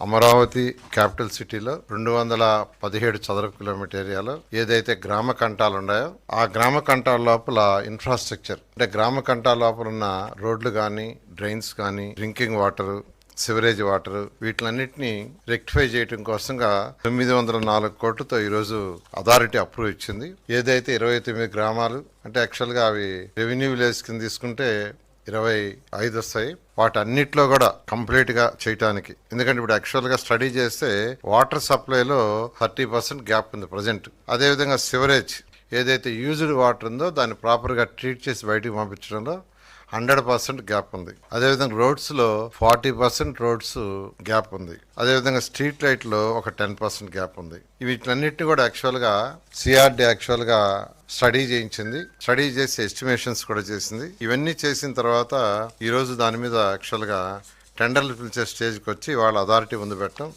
Amaravati capital సిటీలో రెండు వందల పదిహేడు చదరపు కిలోమీటర్ ఏరియాలో ఏదైతే గ్రామ కంటాలు ఉన్నాయో ఆ గ్రామ కంటాల లోపల ఇన్ఫ్రాస్ట్రక్చర్ అంటే గ్రామ కంటాల లోపల ఉన్న రోడ్లు కానీ డ్రైన్స్ కానీ డ్రింకింగ్ వాటర్ సివరేజ్ వాటర్ వీటిలన్నిటిని రెక్టిఫై చేయడం కోసంగా తొమ్మిది వందల నాలుగు కోట్లతో ఈరోజు అథారిటీ అప్రూవ్ ఇచ్చింది. ఏదైతే ఇరవై తొమ్మిది గ్రామాలు అంటే యాక్చువల్గా అవి రెవెన్యూ విలేజ్ కింద తీసుకుంటే ఇరవై ఐదు వస్తాయి. వాటన్నిటిలో కూడా కంప్లీట్గా చేయటానికి. ఎందుకంటే ఇప్పుడు యాక్చువల్గా స్టడీ చేస్తే వాటర్ సప్లైలో థర్టీ పర్సెంట్ గ్యాప్ ఉంది ప్రజెంట్. అదేవిధంగా సివరేజ్ ఏదైతే యూజ్డ్ వాటర్ ఉందో దాన్ని ప్రాపర్గా ట్రీట్ చేసి బయటకు పంపించడంలో హండ్రెడ్ పర్సెంట్ గ్యాప్ ఉంది. అదేవిధంగా రోడ్స్లో ఫార్టీ పర్సెంట్ రోడ్స్ గ్యాప్ ఉంది. అదేవిధంగా స్ట్రీట్ లైట్లో ఒక టెన్ పర్సెంట్ గ్యాప్ ఉంది. వీటిలన్నిటిని కూడా యాక్చువల్గా సిఆర్డీ సిఆర్డి స్టడీ చేయించింది. స్టడీ చేసి ఎస్టిమేషన్స్ కూడా చేసింది. ఇవన్నీ చేసిన తర్వాత ఈరోజు దాని మీద యాక్చువల్గా టెండర్లు పిలిచే స్టేజ్కి వచ్చి వాళ్ళ అథారిటీ ముందు పెట్టడం.